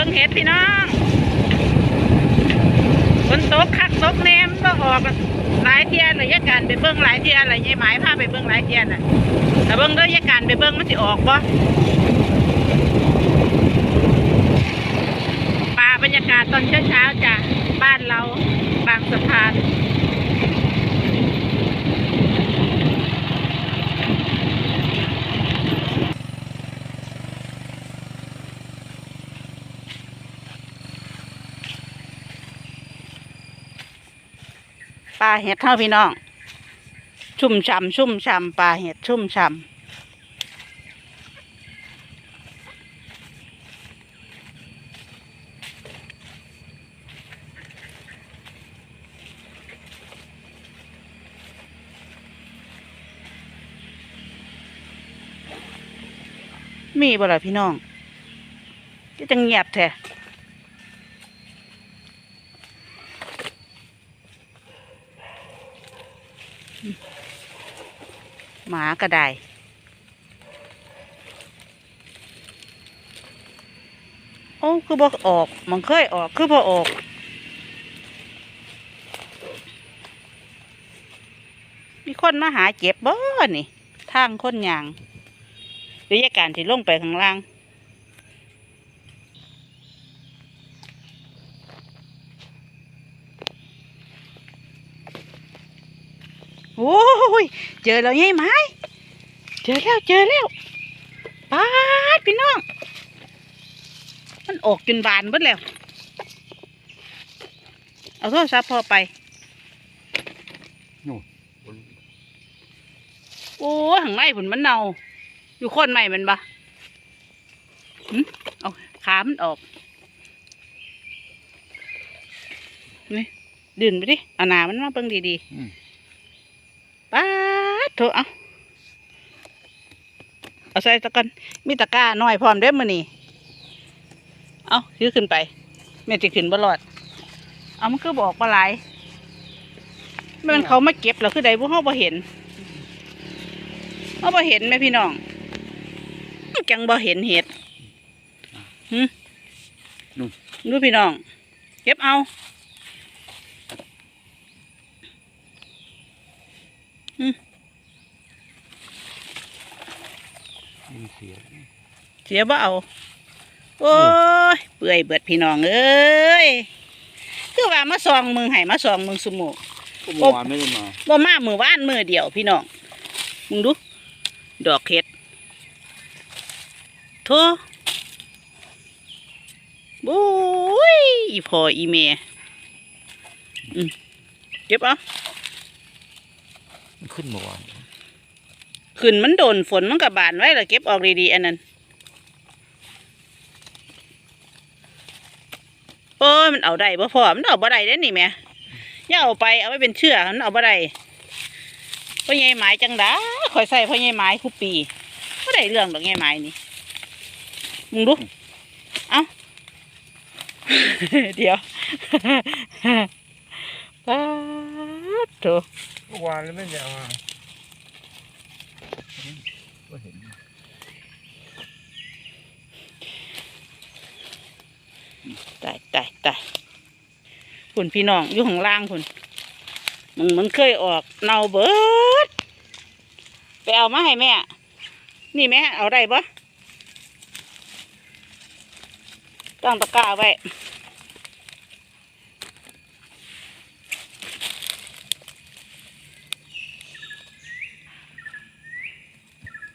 บิ่งเห็ดพี่น้องฝนตกคักตกแนมก็ออกหลายเทียนเลยยายการไปเบิ่งหลายเทียนเลยยายหมายพาไปเบิ่งหลายเทียนน่ะแต่เบิ่งเด้วยาการไปเบิ่งมันสิออกบ่ป่าบรรยากาศตอนเช้าๆจ้ะบ้านเราบางสะพาน ปลาเห็ดเท่าพี่น้อง ชุ่มฉ่ำชุ่มฉ่ำปลาเห็ดชุ่มฉ่ำมีบ่ล่ะพี่น้องก็จะเงียบแท้ มาก็ได้โอ้คือบ่ออกมันเคยออกคือพอออก มีคนมาหาเจ็บบ่นี่ทางคนยางหรือยาการที่ลงไปข้างล่าง โอ้ยเจอแล้วยัยไหมเจอแล้วเจอแล้วป้าดพี่น้อง มันออกจนบานเบิดแล้ว เอาโทรศัพท์พอไปนู่นโอ้ยข้างในผุนมันเน่า อยู่โคนใหม่มันปะหึเอาขามันออก นี่ดื่นไปดิเอาหนามันมาเบิ่งดีอืมๆ ป้าดโถเอาเอาใส่ตะกันมีตะกร้าน้อยพร้อมเด้อมื้อนี้เอาซื้อขึ้นไปแม่สิขึ้นบ่รอด เอามันคือบอกว่าหลายแม่นเขามาเก็บแล้วคือใดบ่เฮาบ่เห็นเฮาบ่เห็นแม่พี่น้องจังบ่เห็นเห็ดหึนู่นดูพี่น้อง เก็บเอา ยิน เสียงเสียบ่เอาโอ้ยเปื่อยเบิดพี่น้องเอ้ยคือว่ามาซองมึงให้มาซองมึงสมุกก็เมื่อวานไม่ได้มาบ่มามือว่านมือเดียวพี่น้องมึงดู ดอกเห็ดโทบุ้ยอีพออีเมอืมเก็บเอามัน ขึ้นเมื่อวานขึ้นมันโดนฝนมันกับบานไว้แล้วเก็บออกดีๆอันนั้นโอ้ยมันเอาได้บ่พอมันเอาบ่ได้เด้นี่แม่ย่าเอาไปเอาไว้เป็นเชื่อมันเอาบ่ได้พ่อใหญ่ไม้จังดาคอยใส่พ่อใหญ่ไม้ทุกปีก็ได้เรื่องดอกใหญ่ไม้นี่มึงดูเอ้าเดี๋ยวป๊า โถเมื่อวานแล้วไม่ได้มาก็เห็นตายตายตายคุณพี่น้องอยู่ข้างล่างคุณมันมันเคยออกเน่าเบิดไปเอามาให้แม่ นี่แม่เอาได้ปะตั้งตะกร้าไว้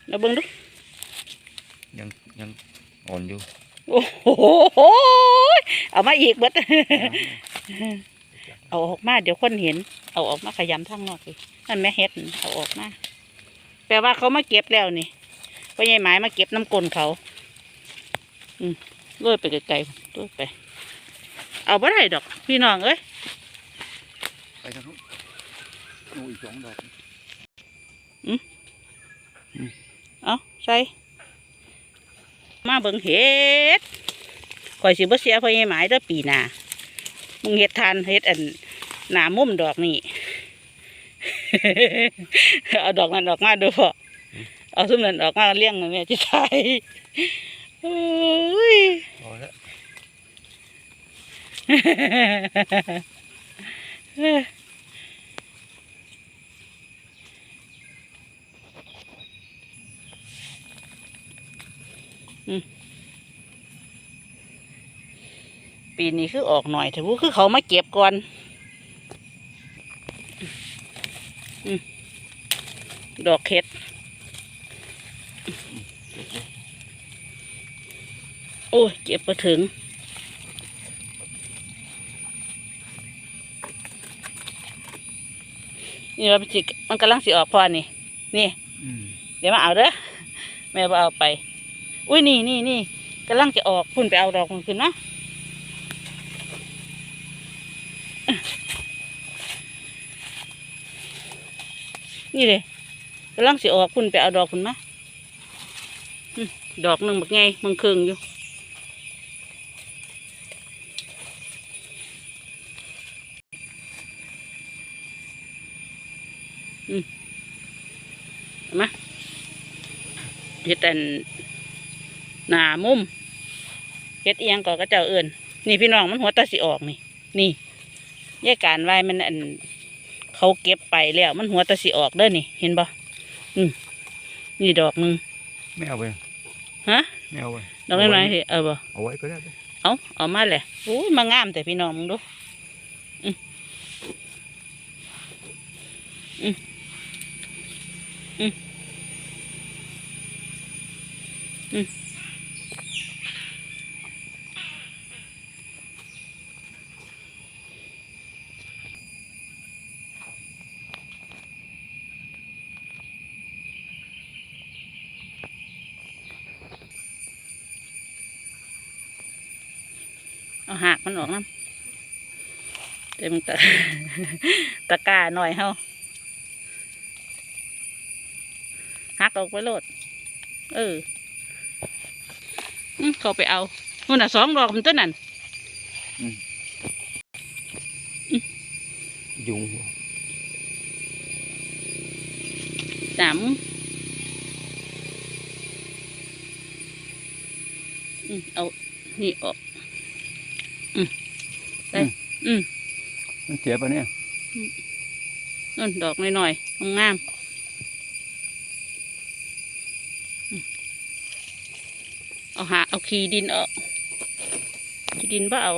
เราเบิ่งดูยังยังอ่อนอยู่ โอ้โหเอามาอีกเบิดเอาออกมาเดี๋ยวคนเห็น เอาออกมาขยำทางนอกเลยนั่นแม่เฮ็ดน่ะเอาออกมาแปลว่าเขามาเก็บแล้วนี่พ่อใหญ่หมายมาเก็บน้ำกลนเขาอืมเลื่อยไปไกลๆเลื่อยไป เอาบ่ได้ดอก พี่น้องเอ้ยไปทางนู้นโอ้อีกสองดอก เอาใส่มาเบิ่งเห็ดข่อยสิบ่เสียพ่อใหญ่หมายเด้อปีหน้ามึงเห็ดทานเห็ดอันหนามุ่มดอกนี่เอาดอกนั้นออกมาดูพอเอาซุ้มนั้นออกมาเลี้ยงหน่ยแม่จิตายโอ้ย พอแล้ว อืม ปีนี้คือออกหน่อยแต่ว่าคือเขามาเก็บก่อนอืมดอกเข็ด โอ้ยเก็บไปถึง นี่เราไปจิกมันกำลังสิออกพอนี่ นี่อืมเดี๋ยวมาเอาเด้อแม่บ่เอาไป อุ้ยนี่นี่นี่กำลังจะออกพุ่นไปเอาดอกมันขึ้นนะนี่เลยกำลังสิออกพุ่นไปเอาดอกพุ่นมาอืมดอกหนึ่งบักไงมึงเคืองอยู่อืมาเฮ็ดอัน หน้ามุมเฮ็ดเอียงก่อนก็เจ้าเอื่นนี่พี่น้องมันหัวตาสิออกนี่ นี่แยกการไว้มันอันเขาเก็บไปแล้ว มันหัวตาสิออกเด้อนี่ เห็นบ่อืมนี่ดอกหนึ่งไม่เอาไปฮะไม่เอาไปดอกน้อยๆสิเออบ่เอาไว้ก็ได้ไปเอาเอามาแหละโอ้ยมางามแต่พี่น้องมึงดูอืมอืมอืม เอาหักมันออกน้ำเต็มตะตะกร้าหน่อยเฮาหักออกไปโลด เอออืมเขาไปเอานู่นน่ะสองดอกมันต้นนั่นยุงสามอืมเอา นี่ออกอืมไป อืมมันเสียปะเนี่ยนั่นดอกน้อยๆงามๆอืมเอาหาเอาขีดินออกขีดินว่าเอา